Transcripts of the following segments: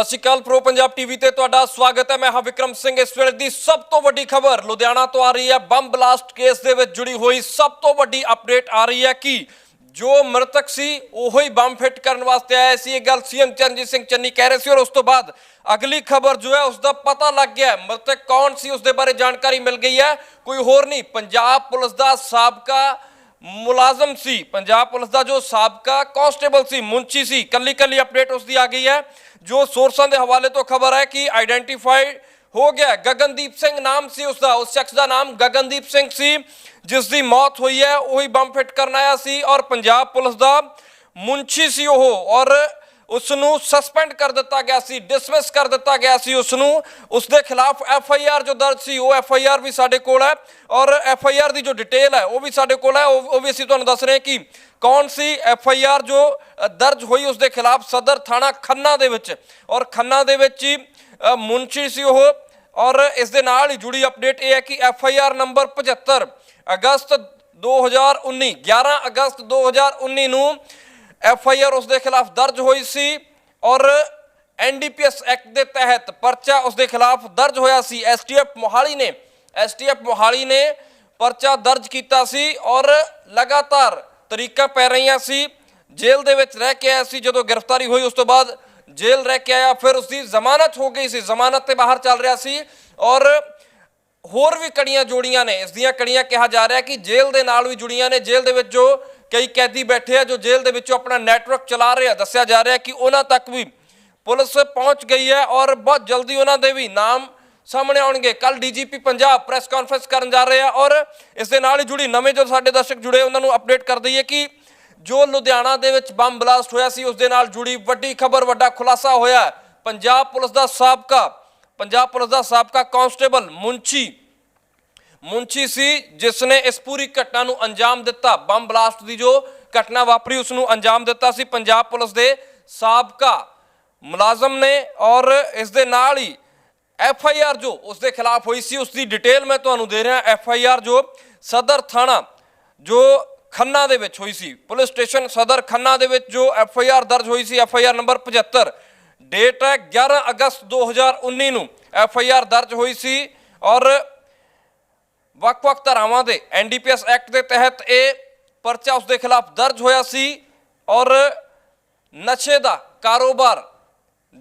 ਸਤਿ ਸ਼੍ਰੀ ਅਕਾਲ ਪ੍ਰੋ ਪੰਜਾਬ ਟੀਵੀ ਤੇ ਤੁਹਾਡਾ ਸਵਾਗਤ ਹੈ। ਮੈਂ ਹਾਂ ਵਿਕਰਮ ਸਿੰਘ। ਇਸ ਵੇਲੇ ਦੀ ਸਭ ਤੋਂ ਵੱਡੀ ਖਬਰ ਲੁਧਿਆਣਾ ਤੋਂ ਆ ਰਹੀ ਹੈ। ਬੰਬ ਬਲਾਸਟ ਕੇਸ ਦੇ ਵਿੱਚ ਜੁੜੀ ਹੋਈ ਸਭ ਤੋਂ ਵੱਡੀ ਅਪਡੇਟ ਆ ਰਹੀ ਹੈ ਕਿ ਜੋ ਮ੍ਰਿਤਕ ਸੀ, ਉਹੀ ਬੰਬ ਫਿੱਟ ਕਰਨ ਵਾਸਤੇ ਆਇਆ ਸੀ। ਇਹ ਗੱਲ ਸੀਐਮ ਚਰਨਜੀਤ ਸਿੰਘ ਚੰਨੀ ਕਹਿ ਰਹੇ ਸੀ ਔਰ ਉਸ ਤੋਂ ਬਾਅਦ ਅਗਲੀ ਖਬਰ ਜੋ ਹੈ, ਉਸ ਦਾ ਪਤਾ ਲੱਗ ਗਿਆ ਮ੍ਰਿਤਕ ਕੌਣ ਸੀ, ਉਸ ਦੇ ਬਾਰੇ ਜਾਣਕਾਰੀ ਮਿਲ ਗਈ ਹੈ। ਕੋਈ ਹੋਰ ਨਹੀਂ, ਪੰਜਾਬ ਪੁਲਿਸ ਦਾ ਸਾਬਕਾ ਮੁਲਾਜ਼ਮ ਸੀ। ਪੰਜਾਬ ਪੁਲਿਸ ਦਾ ਜੋ ਸਾਬਕਾ ਕਾਂਸਟੇਬਲ ਸੀ, ਮੁੰਚੀ ਸੀ ਕੱਲੀ ਕੱਲੀ ਅਪਡੇਟ ਉਸ ਦੀ ਆ ਗਈ ਹੈ। ਜੋ ਸੋਰਸਾਂ ਦੇ ਹਵਾਲੇ ਤੋਂ ਖਬਰ ਹੈ ਕਿ ਆਈਡੈਂਟੀਫਾਈ ਹੋ ਗਿਆ ਗਗਨਦੀਪ ਸਿੰਘ ਨਾਮ ਸੀ ਉਸ ਦਾ ਉਸ ਸ਼ਖਸ ਦਾ ਨਾਮ ਗਗਨਦੀਪ ਸਿੰਘ ਸੀ ਜਿਸ ਦੀ ਮੌਤ ਹੋਈ ਹੈ, ਉਹੀ ਬੰਬ ਫਿੱਟ ਕਰਨ ਆਇਆ ਸੀ ਔਰ ਪੰਜਾਬ ਪੁਲਿਸ ਦਾ ਮੁੰਚੀ ਸੀ ਉਹ। ਔਰ ਉਸ ਨੂੰ ਸਸਪੈਂਡ ਕਰ ਦਿੱਤਾ ਗਿਆ ਸੀ ਡਿਸਮਿਸ ਕਰ ਦਿੱਤਾ ਗਿਆ ਸੀ ਉਸ ਨੂੰ ਉਸ ਦੇ ਖਿਲਾਫ ਐਫ ਆਈ ਆਰ ਜੋ ਦਰਜ ਸੀ ਉਹ ਐਫ ਆਈ ਆਰ ਵੀ ਸਾਡੇ ਕੋਲ ਹੈ ਔਰ ਐਫ ਆਈ ਆਰ ਦੀ ਜੋ ਡਿਟੇਲ ਹੈ ਉਹ ਵੀ ਸਾਡੇ ਕੋਲ ਹੈ। ਉਹ ਉਹ ਵੀ ਅਸੀਂ ਤੁਹਾਨੂੰ ਦੱਸ ਰਹੇ ਹਾਂ ਕਿ ਕੌਣ ਸੀ ਐਫ ਆਈ ਆਰ ਜੋ ਦਰਜ ਹੋਈ ਉਸ ਦੇ ਖਿਲਾਫ ਸਦਰ ਥਾਣਾ ਖੰਨਾ ਦੇ ਵਿੱਚ। ਔਰ ਖੰਨਾ ਦੇ ਵਿੱਚ ਹੀ ਅ, ਮੁਨਸ਼ੀ ਸੀ ਉਹ ਔਰ ਇਸ ਦੇ ਨਾਲ ਹੀ ਜੁੜੀ ਅਪਡੇਟ ਇਹ ਹੈ ਕਿ ਐਫ ਆਈ ਆਰ ਨੰਬਰ 75 ਅਗਸਤ 2019 11 ਅਗਸਤ 2019 ਨੂੰ ਐਫ ਆਈ ਆਰ ਉਸ ਦੇ ਖਿਲਾਫ ਦਰਜ ਹੋਈ ਸੀ ਔਰ ਐਨਡੀਪੀਐਸ ਐਕਟ ਦੇ ਤਹਿਤ ਪਰਚਾ ਉਸ ਦੇ ਖਿਲਾਫ ਦਰਜ ਹੋਇਆ ਸੀ। ਐਸਟੀਐਫ ਮੋਹਾਲੀ ਨੇ ਐਸਟੀਐਫ ਮੋਹਾਲੀ ਨੇ ਪਰਚਾ ਦਰਜ ਕੀਤਾ ਸੀ ਔਰ ਲਗਾਤਾਰ ਤਰੀਕਾ ਪੈ ਰਹੀਆਂ ਸੀ। ਜੇਲ੍ਹ ਦੇ ਵਿੱਚ ਰਹਿ ਕੇ ਆਇਆ ਸੀ। ਜਦੋਂ ਗ੍ਰਿਫਤਾਰੀ ਹੋਈ ਉਸ ਤੋਂ ਬਾਅਦ ਜੇਲ੍ਹ ਰਹਿ ਕੇ ਆਇਆ, ਫਿਰ ਉਸ ਦੀ ਜ਼ਮਾਨਤ ਹੋ ਗਈ ਸੀ। ਜ਼ਮਾਨਤ ਤੇ ਬਾਹਰ ਚੱਲ ਰਿਹਾ ਸੀ ਔਰ ਹੋਰ ਵੀ ਕੜੀਆਂ ਜੋੜੀਆਂ ਨੇ। ਇਸ ਦੀਆਂ ਕੜੀਆਂ ਕਿਹਾ ਜਾ ਰਿਹਾ ਕਿ ਜੇਲ੍ਹ ਦੇ ਨਾਲ ਵੀ ਜੁੜੀਆਂ ਨੇ। ਜੇਲ੍ਹ ਦੇ ਵਿੱਚ ਜੋ ਕਈ ਕੈਦੀ ਬੈਠੇ ਆ, ਜੋ ਜੇਲ੍ਹ ਦੇ ਵਿੱਚੋਂ ਆਪਣਾ ਨੈਟਵਰਕ ਚਲਾ ਰਹੇ ਆ। ਦੱਸਿਆ ਜਾ ਰਿਹਾ ਕਿ ਉਹਨਾਂ ਤੱਕ ਵੀ ਪੁਲਿਸ ਪਹੁੰਚ ਗਈ ਹੈ ਔਰ ਬਹੁਤ ਜਲਦੀ ਉਹਨਾਂ ਦੇ ਵੀ ਨਾਮ ਸਾਹਮਣੇ ਆਉਣਗੇ। ਕੱਲ ਡੀਜੀਪੀ ਪੰਜਾਬ ਪ੍ਰੈਸ ਕਾਨਫਰੰਸ ਕਰਨ ਜਾ ਰਹੇ ਆ ਔਰ ਇਸ ਦੇ ਨਾਲ ਹੀ ਜੁੜੀ ਨਵੇਂ ਜੋ ਸਾਡੇ ਦਰਸ਼ਕ ਜੁੜੇ, ਉਹਨਾਂ ਨੂੰ ਅਪਡੇਟ ਕਰ ਦਈਏ ਕਿ ਜੋ ਲੁਧਿਆਣਾ ਦੇ ਵਿੱਚ ਬੰਬ ਬਲਾਸਟ ਹੋਇਆ ਸੀ, ਉਸ ਦੇ ਨਾਲ ਜੁੜੀ ਵੱਡੀ ਖਬਰ, ਵੱਡਾ ਖੁਲਾਸਾ ਹੋਇਆ। ਪੰਜਾਬ ਪੁਲਿਸ ਦਾ ਸਾਬਕਾ ਪੰਜਾਬ ਪੁਲਿਸ ਦਾ ਸਾਬਕਾ ਕਾਂਸਟੇਬਲ ਮੁੰਚੀ ਮੁੰਚੀ ਸੀ ਜਿਸ ਨੇ ਇਸ ਪੂਰੀ ਘਟਨਾ ਨੂੰ ਅੰਜਾਮ ਦਿੱਤਾ। ਬੰਬ ਬਲਾਸਟ ਦੀ ਜੋ ਘਟਨਾ ਵਾਪਰੀ ਉਸ ਨੂੰ ਅੰਜਾਮ ਦਿੱਤਾ ਸੀ। ਪੰਜਾਬ ਪੁਲਿਸ ਦੇ ਸਾਬਕਾ ਮੁਲਾਜ਼ਮ ਨੇ ਔਰ ਇਸ ਦੇ ਨਾਲ ਹੀ ਐਫ ਆਈ ਆਰ ਜੋ ਉਸ ਦੇ ਖਿਲਾਫ ਹੋਈ ਸੀ, ਉਸ ਦੀ ਡਿਟੇਲ ਮੈਂ ਤੁਹਾਨੂੰ ਦੇ ਰਿਹਾ। ਐਫ ਆਈ ਆਰ ਜੋ ਸਦਰ ਥਾਣਾ, ਜੋ ਖੰਨਾ ਦੇ ਵਿੱਚ ਹੋਈ ਸੀ। ਪੁਲਿਸ ਸਟੇਸ਼ਨ ਸਦਰ ਖੰਨਾ ਦੇ ਵਿੱਚ ਜੋ ਐਫ ਆਈ ਆਰ ਦਰਜ ਹੋਈ ਸੀ। F I R number 75 date ਹੈ 11 ਅਗਸਤ 2019 ਨੂੰ। ਐਫ ਆਈ ਆਰ ਦਰਜ ਹੋਈ ਸੀ ਔਰ ਵੱਖ-ਵੱਖ ਧਾਰਾਵਾਂ ਦੇ ਐਨਡੀਪੀਐਸ ਐਕਟ ਦੇ ਤਹਿਤ ਇਹ ਪਰਚਾ ਉਸ ਦੇ ਖਿਲਾਫ ਦਰਜ ਹੋਇਆ ਸੀ ਔਰ ਨਸ਼ੇ ਦਾ ਕਾਰੋਬਾਰ,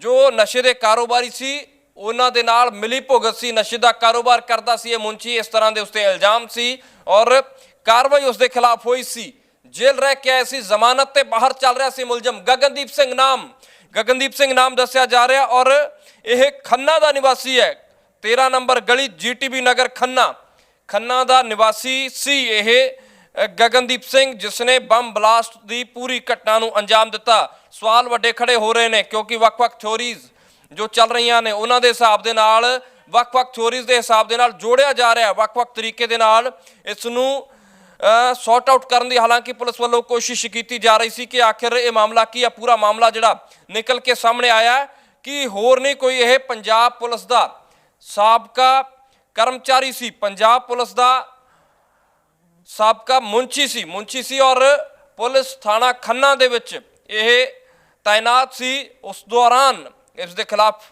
ਜੋ ਨਸ਼ੇ ਦੇ ਕਾਰੋਬਾਰੀ ਸੀ, ਉਹਨਾਂ ਦੇ ਨਾਲ ਮਿਲੀ ਭੁਗਤ ਸੀ। ਨਸ਼ੇ ਦਾ ਕਾਰੋਬਾਰ ਕਰਦਾ ਸੀ ਇਹ ਮੁੰਚੀ ਇਸ ਤਰ੍ਹਾਂ ਦੇ ਉਸਤੇ ਇਲਜ਼ਾਮ ਸੀ ਔਰ ਕਾਰਵਾਈ ਉਸ ਦੇ ਖਿਲਾਫ ਹੋਈ ਸੀ। ਜੇਲ੍ਹ ਰਹਿ ਕੇ ਆਇਆ ਸੀ, ਜ਼ਮਾਨਤ ਤੇ ਬਾਹਰ ਚੱਲ ਰਿਹਾ ਸੀ ਮੁਲਜ਼ਮ ਗਗਨਦੀਪ ਸਿੰਘ ਨਾਮ। ਗਗਨਦੀਪ ਸਿੰਘ ਨਾਮ ਦੱਸਿਆ ਜਾ ਰਿਹਾ ਔਰ ਇਹ ਖੰਨਾ ਦਾ ਨਿਵਾਸੀ ਹੈ। 13 ਨੰਬਰ ਗਲੀ ਜੀਟੀਬੀ ਨਗਰ ਖੰਨਾ। ਖੰਨਾ ਦਾ ਨਿਵਾਸੀ ਸੀ ਇਹ ਗਗਨਦੀਪ ਸਿੰਘ ਜਿਸ ਨੇ ਬੰਬ ਬਲਾਸਟ ਦੀ ਪੂਰੀ ਘਟਨਾ ਨੂੰ ਅੰਜਾਮ ਦਿੱਤਾ। ਸਵਾਲ ਵੱਡੇ ਖੜੇ ਹੋ ਰਹੇ ਨੇ ਕਿਉਂਕਿ ਵੱਖ-ਵੱਖ ਥਿਉਰੀਜ਼ ਜੋ ਚੱਲ ਰਹੀਆਂ ਨੇ, ਉਹਨਾਂ ਦੇ ਹਿਸਾਬ ਦੇ ਨਾਲ, ਵੱਖ-ਵੱਖ ਥਿਉਰੀਜ਼ ਦੇ ਹਿਸਾਬ ਦੇ ਨਾਲ ਜੋੜਿਆ ਜਾ ਰਿਹਾ, ਵੱਖ-ਵੱਖ ਤਰੀਕੇ ਦੇ ਨਾਲ। ਇਸ ਨੂੰ ਸੌਰਟ ਆਊਟ ਕਰਨ ਦੀ ਹਾਲਾਂਕਿ ਪੁਲਿਸ ਵੱਲੋਂ ਕੋਸ਼ਿਸ਼ ਕੀਤੀ ਜਾ ਰਹੀ ਸੀ ਕਿ ਆਖਿਰ ਇਹ ਮਾਮਲਾ ਕੀ ਹੈ ਪੂਰਾ ਮਾਮਲਾ ਜਿਹੜਾ ਨਿਕਲ ਕੇ ਸਾਹਮਣੇ ਆਇਆ ਕਿ ਹੋਰ ਨਹੀਂ ਕੋਈ ਇਹ ਪੰਜਾਬ ਪੁਲਿਸ ਦਾ ਸਾਬਕਾ ਕਰਮਚਾਰੀ ਸੀ, ਪੰਜਾਬ ਪੁਲਿਸ ਦਾ ਸਾਬਕਾ ਮੁੰਚੀ ਸੀ ਮੁੰਚੀ ਸੀ ਔਰ ਪੁਲਿਸ ਥਾਣਾ ਖੰਨਾ ਦੇ ਵਿੱਚ ਇਹ ਤਾਇਨਾਤ ਸੀ। ਉਸ ਦੌਰਾਨ ਇਸ ਦੇ ਖਿਲਾਫ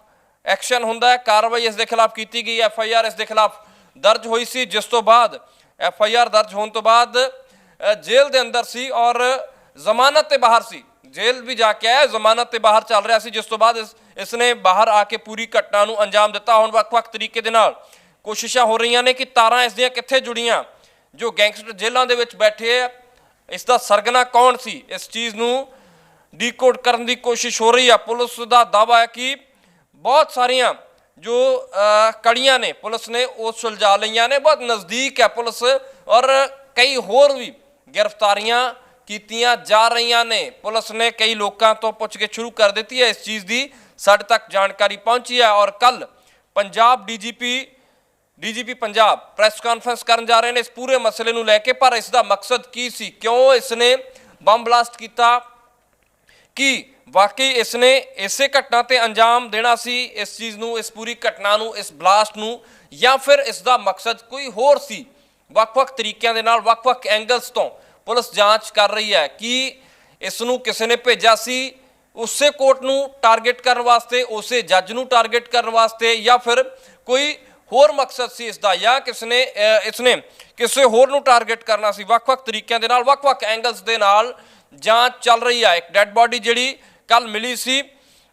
ਐਕਸ਼ਨ ਹੁੰਦਾ ਹੈ, ਕਾਰਵਾਈ ਇਸ ਦੇ ਖਿਲਾਫ ਕੀਤੀ ਗਈ ਐਫ ਆਈ ਆਰ ਇਸ ਦੇ ਖਿਲਾਫ ਦਰਜ ਹੋਈ ਸੀ। ਜਿਸ ਤੋਂ ਬਾਅਦ ਐਫ ਆਈ ਆਰ ਦਰਜ ਹੋਣ ਤੋਂ ਬਾਅਦ ਜੇਲ੍ਹ ਦੇ ਅੰਦਰ ਸੀ ਔਰ ਜ਼ਮਾਨਤ ਤੇ ਬਾਹਰ ਸੀ। ਜੇਲ੍ਹ ਵੀ ਜਾ ਕੇ ਆਇਆ, ਜ਼ਮਾਨਤ ਤੇ ਬਾਹਰ ਚੱਲ ਰਿਹਾ ਸੀ, ਜਿਸ ਤੋਂ ਬਾਅਦ ਇਸ ਇਸ ਨੇ ਬਾਹਰ ਆ ਕੇ ਪੂਰੀ ਘਟਨਾ ਨੂੰ ਅੰਜਾਮ ਦਿੱਤਾ ਹੁਣ ਵੱਖ-ਵੱਖ ਤਰੀਕੇ ਦੇ ਨਾਲ। ਕੋਸ਼ਿਸ਼ਾਂ ਹੋ ਰਹੀਆਂ ਨੇ ਕਿ ਤਾਰਾਂ ਇਸ ਦੀਆਂ ਕਿੱਥੇ ਜੁੜੀਆਂ, ਜੋ ਗੈਂਗਸਟਰ ਜੇਲ੍ਹਾਂ ਦੇ ਵਿੱਚ ਬੈਠੇ ਆ, ਇਸ ਦਾ ਸਰਗਨਾ ਕੌਣ ਸੀ? ਇਸ ਚੀਜ਼ ਨੂੰ ਡੀਕੋਡ ਕਰਨ ਦੀ ਕੋਸ਼ਿਸ਼ ਹੋ ਰਹੀ ਆ। ਪੁਲਿਸ ਦਾ ਦਾਅਵਾ ਹੈ ਕਿ ਬਹੁਤ ਸਾਰੀਆਂ ਜੋ ਕੜੀਆਂ ਨੇ, ਪੁਲਿਸ ਨੇ ਉਹ ਸੁਲਝਾ ਲਈਆਂ ਨੇ, ਬਹੁਤ ਨਜ਼ਦੀਕ ਹੈ ਪੁਲਿਸ ਔਰ ਕਈ ਹੋਰ ਵੀ ਗ੍ਰਿਫਤਾਰੀਆਂ ਕੀਤੀਆਂ ਜਾ ਰਹੀਆਂ ਨੇ। ਪੁਲਿਸ ਨੇ ਕਈ ਲੋਕਾਂ ਤੋਂ ਪੁੱਛ ਕੇ ਸ਼ੁਰੂ ਕਰ ਦਿੱਤੀ ਹੈ। ਇਸ ਚੀਜ਼ ਦੀ ਸਾਡੇ ਤੱਕ ਜਾਣਕਾਰੀ ਪਹੁੰਚੀ ਹੈ ਔਰ ਕੱਲ Punjab DGP DGP Punjab press conference ਕਰਨ ਜਾ ਰਹੇ ਨੇ। ਇਸ ਪੂਰੇ ਮਸਲੇ ਨੂੰ ਲੈ ਕੇ, ਪਰ ਇਸ ਦਾ ਮਕਸਦ ਕੀ ਸੀ? ਕਿਉਂ ਇਸ ਨੇ ਬੰਬ ਬਲਾਸਟ ਕੀਤਾ? ਕਿ ਵਾਕਈ ਇਸ ਨੇ ਇਸੇ ਘਟਨਾ ਤੇ ਅੰਜਾਮ ਦੇਣਾ ਸੀ ਇਸ ਚੀਜ਼ ਨੂੰ ਇਸ ਪੂਰੀ ਘਟਨਾ ਨੂੰ ਇਸ ਬਲਾਸਟ ਨੂੰ ਜਾਂ ਫਿਰ ਇਸ ਦਾ ਮਕਸਦ ਕੋਈ ਹੋਰ ਸੀ? ਵੱਖ-ਵੱਖ ਤਰੀਕਿਆਂ ਦੇ ਨਾਲ ਵੱਖ-ਵੱਖ ਐਂਗਲਸ ਤੋਂ ਪੁਲਿਸ ਜਾਂਚ ਕਰ ਰਹੀ ਹੈ ਕਿ ਇਸ ਨੂੰ ਕਿਸੇ ਨੇ ਭੇਜਿਆ ਸੀ ਉਸੇ ਕੋਰਟ ਨੂੰ ਟਾਰਗੇਟ ਕਰਨ ਵਾਸਤੇ ਉਸੇ ਜੱਜ ਨੂੰ ਟਾਰਗੇਟ ਕਰਨ ਵਾਸਤੇ ਜਾਂ ਫਿਰ ਕੋਈ ਹੋਰ ਮਕਸਦ ਸੀ ਇਸ ਦਾ ਜਾਂ ਕਿਸਨੇ ਅਹ, ਇਸਨੇ ਕਿਸੇ ਹੋਰ ਨੂੰ ਟਾਰਗੇਟ ਕਰਨਾ ਸੀ? ਵੱਖ-ਵੱਖ ਤਰੀਕਿਆਂ ਦੇ ਨਾਲ ਵੱਖ-ਵੱਖ ਐਂਗਲਸ ਦੇ ਨਾਲ ਜਾਂਚ ਚੱਲ ਰਹੀ ਹੈ। ਇੱਕ ਡੈੱਡ ਬਾਡੀ ਜਿਹੜੀ ਕੱਲ ਮਿਲੀ ਸੀ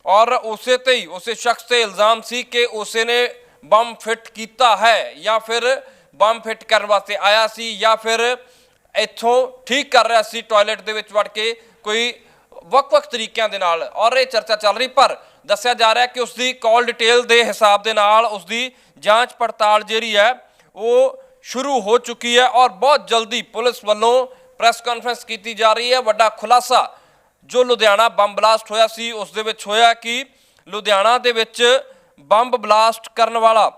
ਔਰ ਉਸੇ ਤੇ ਹੀ, ਉਸੇ ਸ਼ਖਸ ਤੇ ਇਲਜ਼ਾਮ ਸੀ ਕਿ ਉਸੇ ਨੇ ਬੰਬ ਫਿੱਟ ਕੀਤਾ ਹੈ ਜਾਂ ਫਿਰ ਬੰਬ ਫਿੱਟ ਕਰਨ ਵਾਸਤੇ ਆਇਆ ਸੀ ਜਾਂ ਫਿਰ ਇੱਥੋਂ ਠੀਕ ਕਰ ਰਿਹਾ ਸੀ, ਟਾਇਲਟ ਦੇ ਵਿੱਚ ਵੜ ਕੇ ਕੋਈ ਵੱਖ-ਵੱਖ ਤਰੀਕਿਆਂ ਦੇ ਨਾਲ ਔਰ ਇਹ ਚਰਚਾ ਚੱਲ ਰਹੀ, ਪਰ ਦੱਸਿਆ ਜਾ ਰਿਹਾ ਕਿ ਉਸ ਦੀ ਕਾਲ ਡਿਟੇਲ ਦੇ ਹਿਸਾਬ ਦੇ ਨਾਲ ਉਸ ਦੀ ਜਾਂਚ ਪੜਤਾਲ ਜਿਹੜੀ ਹੈ, ਉਹ ਸ਼ੁਰੂ ਹੋ ਚੁੱਕੀ ਹੈ ਔਰ ਬਹੁਤ ਜਲਦੀ ਪੁਲਿਸ ਵੱਲੋਂ ਪ੍ਰੈਸ ਕਾਨਫਰੰਸ ਕੀਤੀ ਜਾ ਰਹੀ ਹੈ। ਵੱਡਾ ਖੁਲਾਸਾ ਜੋ ਲੁਧਿਆਣਾ ਬੰਬ ਬਲਾਸਟ ਹੋਇਆ ਸੀ, ਉਸ ਦੇ ਵਿੱਚ ਹੋਇਆ ਕਿ ਲੁਧਿਆਣਾ ਦੇ ਵਿੱਚ ਬੰਬ ਬਲਾਸਟ ਕਰਨ ਵਾਲਾ,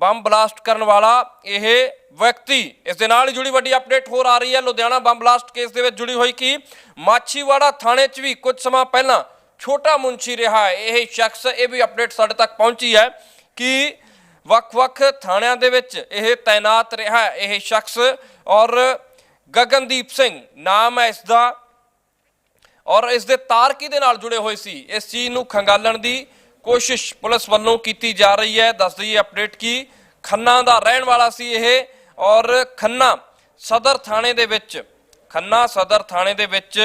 ਬੰਬ ਬਲਾਸਟ ਕਰਨ ਵਾਲਾ ਇਹ ਵਿਅਕਤੀ, ਇਸ ਦੇ ਨਾਲ ਹੀ ਜੁੜੀ ਵੱਡੀ ਅਪਡੇਟ ਹੋਰ ਆ ਰਹੀ ਹੈ। ਲੁਧਿਆਣਾ ਬੰਬ ਬਲਾਸਟ ਕੇਸ ਦੇ ਵਿੱਚ ਜੁੜੀ ਹੋਈ ਕਿ ਮਾਛੀਵਾੜਾ ਥਾਣੇ 'ਚ ਵੀ ਕੁਝ ਸਮਾਂ ਪਹਿਲਾਂ ਛੋਟਾ ਮੁੰਸ਼ੀ ਰਿਹਾ ਹੈ। ਇਹ ਸ਼ਖਸ, ਇਹ ਵੀ ਅਪਡੇਟ ਸਾਡੇ ਤੱਕ ਪਹੁੰਚੀ ਹੈ ਕਿ ਵੱਖ-ਵੱਖ ਥਾਣਿਆਂ ਦੇ ਵਿੱਚ ਇਹ ਤਾਇਨਾਤ ਰਿਹਾ ਇਹ ਸ਼ਖਸ ਔਰ ਗਗਨਦੀਪ ਸਿੰਘ ਨਾਮ ਹੈ, ਇਸ ਦਾ ਔਰ ਇਸ ਦੇ ਤਾਰ ਕਿਹਦੇ ਨਾਲ ਜੁੜੇ ਹੋਏ ਸੀ? ਇਸ ਚੀਜ਼ ਨੂੰ ਖੰਗਾਲਣ ਦੀ ਕੋਸ਼ਿਸ਼ ਪੁਲਿਸ ਵੱਲੋਂ ਕੀਤੀ ਜਾ ਰਹੀ ਹੈ। ਦੱਸ ਦਈਏ ਅਪਡੇਟ ਕੀ? ਖੰਨਾ ਦਾ ਰਹਿਣ ਵਾਲਾ ਸੀ ਇਹ ਔਰ ਖੰਨਾ ਸਦਰ ਥਾਣੇ ਦੇ ਵਿੱਚ, ਖੰਨਾ ਸਦਰ ਥਾਣੇ ਦੇ ਵਿੱਚ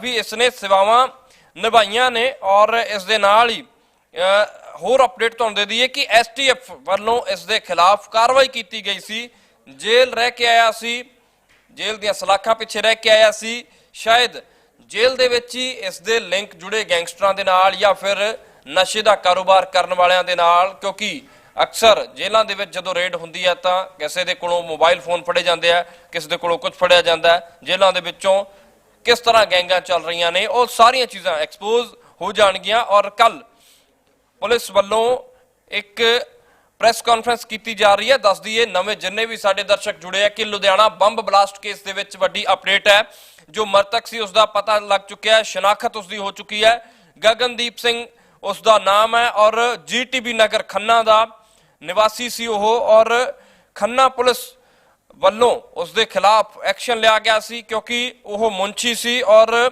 ਵੀ ਇਸ ਨੇ ਸੇਵਾਵਾਂ ਨਿਭਾਈਆਂ ਨੇ ਔਰ ਇਸ ਦੇ ਨਾਲ ਹੀ ਹੋਰ ਅਪਡੇਟ ਤੁਹਾਨੂੰ ਦੇ ਦਈਏ ਕਿ ਐਸਟੀਐਫ ਵੱਲੋਂ ਇਸ ਦੇ ਖਿਲਾਫ ਕਾਰਵਾਈ ਕੀਤੀ ਗਈ ਸੀ। ਜੇਲ੍ਹ ਰਹਿ ਕੇ ਆਇਆ ਸੀ, ਜੇਲ੍ਹ ਦੀਆਂ ਸਲਾਖਾਂ ਪਿੱਛੇ ਰਹਿ ਕੇ ਆਇਆ ਸੀ। ਸ਼ਾਇਦ ਜੇਲ੍ਹ ਦੇ ਵਿੱਚ ਹੀ ਇਸ ਦੇ ਲਿੰਕ ਜੁੜੇ ਗੈਂਗਸਟਰਾਂ ਦੇ ਨਾਲ ਜਾਂ ਫਿਰ ਨਸ਼ੇ ਦਾ ਕਾਰੋਬਾਰ ਕਰਨ ਵਾਲਿਆਂ ਦੇ ਨਾਲ, ਕਿਉਂਕਿ ਅਕਸਰ ਜੇਲ੍ਹਾਂ ਦੇ ਵਿੱਚ ਜਦੋਂ ਰੇਡ ਹੁੰਦੀ ਹੈ ਤਾਂ ਕਿਸੇ ਦੇ ਕੋਲੋਂ ਮੋਬਾਈਲ ਫੋਨ ਫੜੇ ਜਾਂਦੇ ਆ, ਕਿਸੇ ਦੇ ਕੋਲੋਂ ਕੁਝ ਫੜਿਆ ਜਾਂਦਾ ਜੇਲ੍ਹਾਂ ਦੇ ਵਿੱਚੋਂ ਕਿਸ ਤਰ੍ਹਾਂ ਗੈਂਗਾਂ ਚੱਲ ਰਹੀਆਂ ਨੇ, ਉਹ ਸਾਰੀਆਂ ਚੀਜ਼ਾਂ ਐਕਸਪੋਜ਼ ਹੋ ਜਾਣਗੀਆਂ ਔਰ ਕੱਲ ਪੁਲਿਸ ਵੱਲੋਂ ਇੱਕ ਪ੍ਰੈਸ ਕਾਨਫਰੰਸ ਕੀਤੀ ਜਾ ਰਹੀ ਹੈ। ਦੱਸ ਦਈਏ, ਨਵੇਂ ਜਿੰਨੇ ਵੀ ਸਾਡੇ ਦਰਸ਼ਕ ਜੁੜੇ ਆ, ਕਿ ਲੁਧਿਆਣਾ ਬੰਬ ਬਲਾਸਟ ਕੇਸ ਦੇ ਵਿੱਚ ਵੱਡੀ ਅਪਡੇਟ ਹੈ। ਜੋ ਮਰਤਕ ਸੀ ਉਸ ਦਾ ਪਤਾ ਲੱਗ ਚੁੱਕਿਆ ਹੈ ਸ਼ਨਾਖਤ ਉਸ ਦੀ ਹੋ ਚੁੱਕੀ ਹੈ। ਗਗਨਦੀਪ ਸਿੰਘ ਉਸ ਦਾ ਨਾਮ ਹੈ ਔਰ ਜੀਟੀਬੀ ਨਗਰ ਖੰਨਾ ਦਾ ਨਿਵਾਸੀ ਸੀ ਉਹ ਔਰ ਖੰਨਾ ਪੁਲਿਸ ਵੱਲੋਂ ਉਸ ਦੇ ਖਿਲਾਫ ਐਕਸ਼ਨ ਲਿਆ ਗਿਆ ਸੀ ਕਿਉਂਕਿ ਉਹ ਮੁੰਚੀ ਸੀ ਔਰ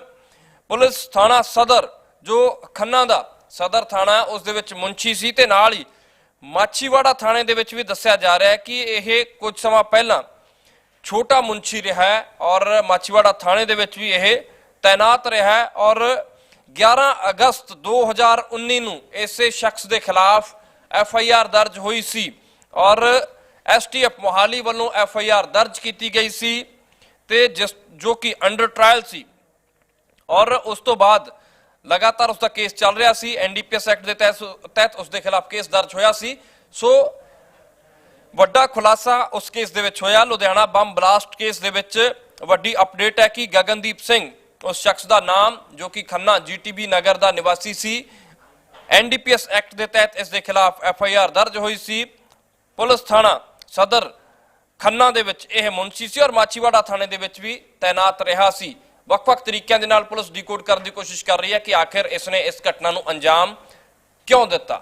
ਪੁਲਿਸ ਥਾਣਾ ਸਦਰ ਜੋ ਖੰਨਾ ਦਾ ਸਦਰ ਥਾਣਾ ਹੈ, ਉਸ ਦੇ ਵਿੱਚ ਮੁੰਚੀ ਸੀ ਤੇ ਨਾਲ ਹੀ ਮਾਛੀਵਾੜਾ ਥਾਣੇ ਦੇ ਵਿੱਚ ਵੀ ਦੱਸਿਆ ਜਾ ਰਿਹਾ ਹੈ ਕਿ ਇਹ ਕੁਝ ਸਮਾਂ ਪਹਿਲਾਂ ਛੋਟਾ ਮੁੰਚੀ ਰਿਹਾ ਹੈ ਔਰ ਮਾਛੀਵਾੜਾ ਥਾਣੇ ਦੇ ਵਿੱਚ ਵੀ ਇਹ ਤਾਇਨਾਤ ਰਿਹਾ ਹੈ ਔਰ 11 ਅਗਸਤ 2019 ਨੂੰ ਇਸੇ ਸ਼ਖਸ ਦੇ ਖਿਲਾਫ ਐਫ ਆਈ ਆਰ ਦਰਜ ਹੋਈ ਸੀ ਔਰ ਐਸ ਟੀ ਐਫ ਮੋਹਾਲੀ ਵੱਲੋਂ ਐਫ ਆਈ ਆਰ ਦਰਜ ਕੀਤੀ ਗਈ ਸੀ ਤੇ ਜਿਸ ਜੋ ਕਿ ਅੰਡਰ ਟ੍ਰਾਇਲ ਸੀ ਔਰ ਉਸ ਤੋਂ ਬਾਅਦ ਲਗਾਤਾਰ ਉਸ ਦਾ ਕੇਸ ਚੱਲ ਰਿਹਾ ਸੀ ਐਨਡੀਪੀਐਸ ਐਕਟ ਦੇ ਤਹਿਤ ਤਹਿਤ ਉਸ ਦੇ ਖਿਲਾਫ ਕੇਸ ਦਰਜ ਹੋਇਆ ਸੀ। ਸੋ ਵੱਡਾ ਖੁਲਾਸਾ ਉਸ ਕੇਸ ਦੇ ਵਿੱਚ ਹੋਇਆ। ਲੁਧਿਆਣਾ ਬੰਬ ਬਲਾਸਟ ਕੇਸ ਦੇ ਵਿੱਚ ਵੱਡੀ ਅਪਡੇਟ ਹੈ ਕਿ ਗਗਨਦੀਪ ਸਿੰਘ ਉਸ ਸ਼ਖਸ ਦਾ ਨਾਮ, ਜੋ ਕਿ ਖੰਨਾ ਜੀਟੀਬੀ ਨਗਰ ਦਾ ਨਿਵਾਸੀ ਸੀ ਐਨਡੀਪੀਐਸ ਐਕਟ ਦੇ ਤਹਿਤ ਇਸ ਦੇ ਖਿਲਾਫ ਐਫ ਆਈ ਆਰ ਦਰਜ ਹੋਈ ਸੀ। ਪੁਲਿਸ ਥਾਣਾ ਸਦਰ ਖੰਨਾ ਦੇ ਵਿੱਚ ਇਹ ਮੁਨਸ਼ੀ ਸੀ ਔਰ ਮਾਚੀਵਾੜਾ ਥਾਣੇ ਦੇ ਵਿੱਚ ਵੀ ਤਾਇਨਾਤ ਰਿਹਾ ਸੀ। ਵੱਖ-ਵੱਖ ਤਰੀਕਿਆਂ ਦੇ ਨਾਲ ਪੁਲਿਸ ਡੀਕੋਡ ਕਰਨ ਦੀ ਕੋਸ਼ਿਸ਼ ਕਰ ਰਹੀ ਹੈ ਕਿ ਆਖਿਰ ਇਸ ਨੇ ਇਸ ਘਟਨਾ ਨੂੰ ਅੰਜਾਮ ਕਿਉਂ ਦਿੱਤਾ?